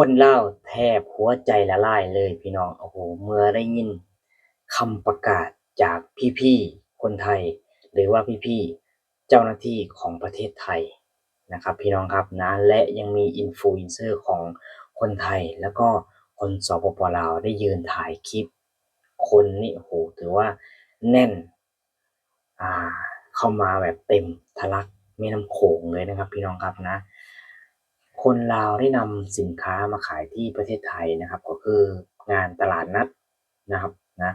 คนเล่าแทบหัวใจละลายเลยพี่น้องโอ้โฮเมื่อได้ยินคำประกาศจากพี่ๆคนไทย หรือว่าพี่ๆเจ้าหน้าที่ของประเทศไทยนะครับ พี่น้องครับนะและยังมี Influencer ของคนไทย แล้วก็คนสปป.ลาวได้ยืนถ่ายคลิป คนนี่โอ้โฮถือว่าแน่นอ่าเข้ามาแบบเต็มทะลักแม่น้ำโขงเลยนะครับ พี่น้องครับนะ คนลาวได้นำสินค้ามาขายที่ประเทศไทยนะครับ ก็คืองานตลาดนัดนะครับนะ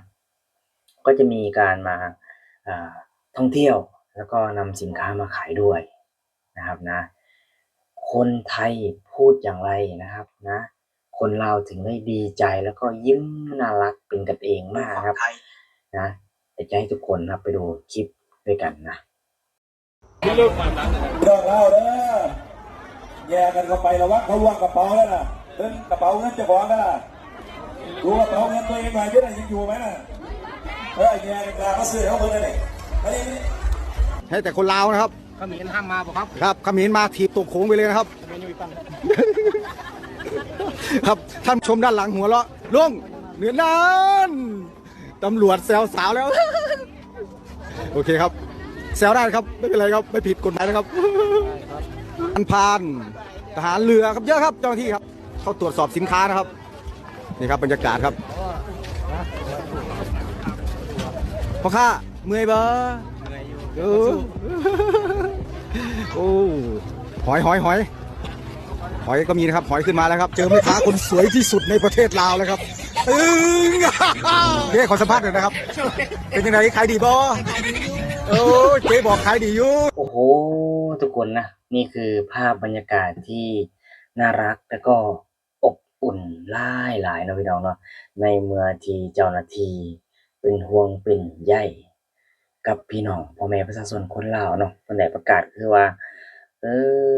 ก็จะมีการมาอ่าท่องเที่ยวแล้วก็นำสินค้ามาขายด้วยนะครับนะคนไทยพูดอย่างไรนะครับนะคนลาวถึงได้ดีใจแล้วก็ยิ้มน่ารักเป็นกันเองมากครับนะอยากจะให้ทุกคนนะครับไปดูคลิปด้วยกันนะ แย่กันเข้าไประวังเขาล้วงกระเป๋าแล้วนะเรื่องกระเป๋าเงินเจ้าของแล้วนะดูกระเป๋าเงินตัวเองหน่อยที่ไหนยังอยู่ไหมน่ะเออแย่กันกลางเขาซื้อเขาเพิ่งเลยไอ้นี่ให้แต่คนลาวนะครับเขมิ้นห้ามมาป่ะครับ ครับเขมิ้นมาถีบตกโขงไปเลยนะครับเมนูอีกตั้งครับท่านชมด้านหลังหัวเราะลุงเหนือนั้นตำรวจแซวสาวแล้ว โอเคครับ แซวได้ครับ ไม่เป็นไรครับ ไม่ผิดกฎหมายนะครับ อันพานทหารเรือครับเยอะครับเจ้าหน้าที่ครับเขาตรวจสอบสินค้านะครับนี่ครับบรรยากาศครับพ่อค้าเมื่อยเบอร์เออโอ้หอยหอยหอยหอยก็มีนะครับหอยขึ้นมาแล้วครับ เจอแม่ค้าคนสวยที่สุดในประเทศลาวแล้วครับอึ้งเจ๊ขอสัมภาษณ์หน่อยนะครับ เป็นยังไงขายดีบ่โอ้เจ๊บอกขายดีอยู่โอ้โห ทุกคนนะ นี่คือภาพบรรยากาศที่น่ารักแล้วก็อบอุ่นหลายหลายนะพี่น้องเนาะในเมื่อที่เจ้าหน้าที่เป็นห่วงเป็นใยกับพี่น้องพ่อแม่ประชาชนคนลาวเนาะคนไหนประกาศคือว่า เออ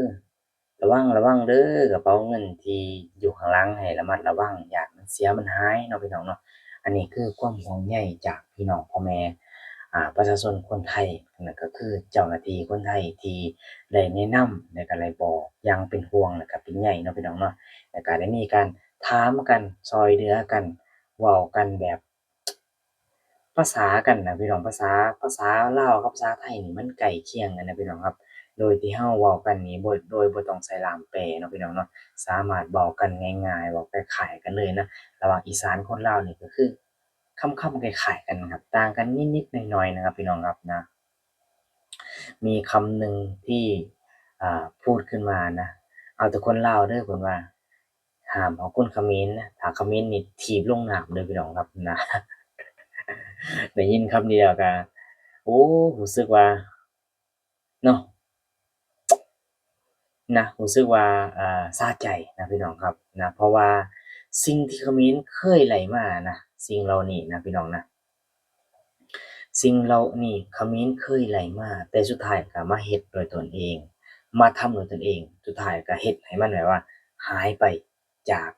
ระวังระวังเด้อกระเป๋าเงินที่อยู่ข้างหลังให้ระมัดระวังอย่ามันเสียมันหายเนาะพี่น้องเนาะอันนี้คือความห่วงใยจากพี่น้องพ่อแม่ ประชาชนคนไทยนั่นก็คือเจ้าหน้าที่คนไทยที่ได้แนะนำในการไลบอกยังเป็นห่วงแล้วก็เป็นใยเนาะพี่น้องเนาะแล้วก็ได้มีการถามกันซอยเหลือกันเว้ากันแบบภาษากันนะพี่น้องภาษาภาษาลาวกับภาษาไทยนี่มันใกล้เคียงกันนะพี่น้องครับ โดยที่เฮาเว้ากันนี้บ่โดยบ่ต้องใช้ลามแปลเนาะพี่น้องเนาะสามารถเว้ากันง่ายๆเว้าคล้ายกันเลยนะระหว่างอีสานคนลาวนี่ก็คือ คำๆคล้ายๆกันครับ ต่างกันนิดๆหน่อยๆนะครับ พี่น้องครับนะ มีคำหนึ่งที่พูดขึ้นมานะ เอาแต่คนเล่าเด้อเพิ่นว่าหามเอาคนขมรนะถาขมรนี่ถีบลงหน้ำเด้อพี่น้องครับนะได้ยินคำนี้แล้วก็โอ้รู้สึกว่าเนาะนะรู้สึกว่าอ่าสะใจนะพี่น้องครับนะเพราะว่าสิ่งที่ขมรเคยไหลมานะ สิ่งเหล่านี้นะพี่น้องนะสิ่งเหล่านี้ขมรเคยไหลมาแต่สุดท้ายก็มาเฮ็ดโดยตนเอง มาทำด้วยตนเอง สุดท้ายก็เฮ็ดให้มันแบบว่า หายไปจาก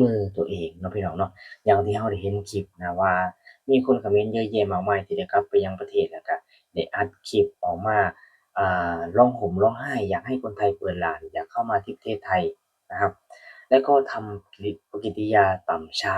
มือตัวเองเนาะพี่น้องเนาะอย่างที่เราได้เห็นคลิปนะว่า มีคนเขมรเยอะแยะมากมายที่ได้กลับไปยังประเทศแล้วก็ได้อัดคลิปออกมาอ่าร้องห่มร้องไห้ อยากให้คนไทยเปิดร้าน อยากเข้ามาที่ประเทศไทยนะครับ แล้วก็ทำกิริปฏิกิริยาต่ำช้า